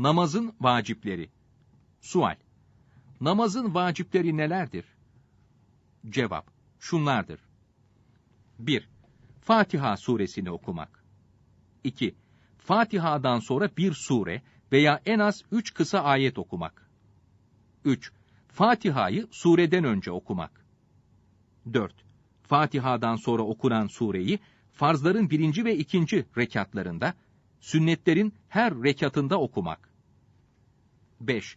Namazın vacipleri. Sual. Namazın vacipleri nelerdir? Cevap. Şunlardır. 1. Fatiha suresini okumak. 2. Fatiha'dan sonra bir sure veya en az üç kısa ayet okumak. 3. Fatiha'yı sureden önce okumak. 4. Fatiha'dan sonra okunan sureyi farzların birinci ve ikinci rekatlarında, sünnetlerin her rekatında okumak. 5.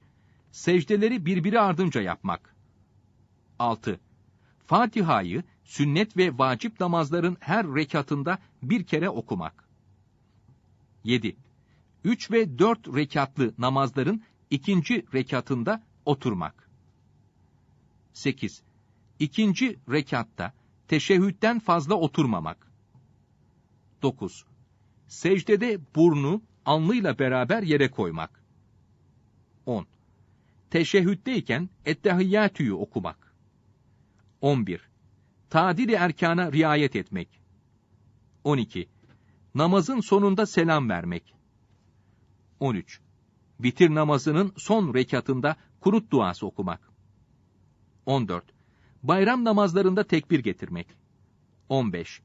Secdeleri birbiri ardınca yapmak. 6. Fatiha'yı sünnet ve vacip namazların her rekatında bir kere okumak. 7. 3 ve 4 rekatlı namazların ikinci rekatında oturmak. 8. İkinci rekatta teşehhütten fazla oturmamak. 9. Secdede burnu alnıyla beraber yere koymak. 10. Teşehhütteyken ettehiyyatüyü okumak. 11. Tadili erkana riayet etmek. 12. Namazın sonunda selam vermek. 13. Bitir namazının son rekatında kurut duası okumak. 14. Bayram namazlarında tekbir getirmek. 15.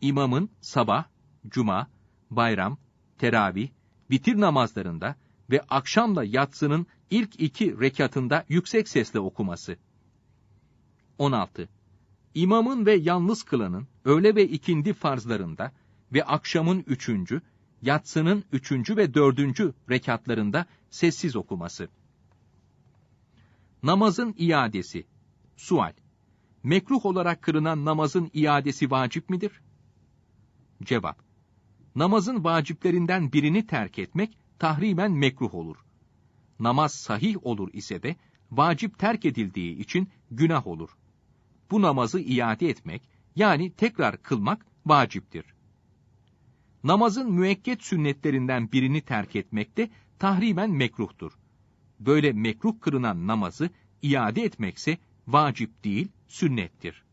İmamın sabah, cuma, bayram, teravih, bitir namazlarında ve akşamla yatsının ilk iki rekatında yüksek sesle okuması. 16. İmamın ve yalnız kılanın öğle ve ikindi farzlarında ve akşamın üçüncü, yatsının üçüncü ve dördüncü rekatlarında sessiz okuması. Namazın iadesi. Sual. Mekruh olarak kırınan namazın iadesi vacip midir? Cevap. Namazın vaciplerinden birini terk etmek tahrimen mekruh olur. Namaz sahih olur ise de vacip terk edildiği için günah olur. Bu namazı iade etmek yani tekrar kılmak vaciptir. Namazın müekket sünnetlerinden birini terk etmek de tahrimen mekruhtur. Böyle mekruh kırınan namazı iade etmekse vacip değil, sünnettir.